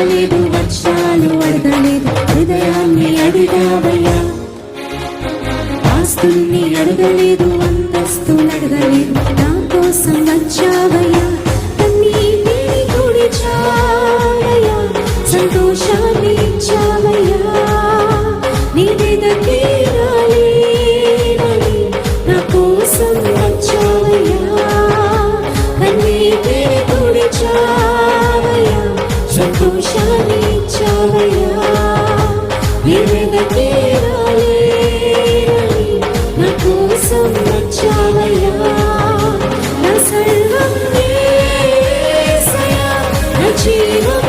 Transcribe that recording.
అడగలేదు వజ్రాలు అడగలేదు హృదయాన్ని అడిగావయ్యా. ఆస్తుల్ని అడగలేదు అంతస్తులు అడగలేదు నా కోసం వచ్చావయ్యా. కన్నీటిని తుడిచావయ్యా సంతోషాన్ని ఇచ్చావయ్యా. నీ మీదకి రాలేనని నా కోసం సంతోషాన్ని ఇచ్చావయ్యా నీ మీదకి రాలేనని నా కోసం వచ్చావయ్యా నా సర్వం యేసయ్యా నా జీవం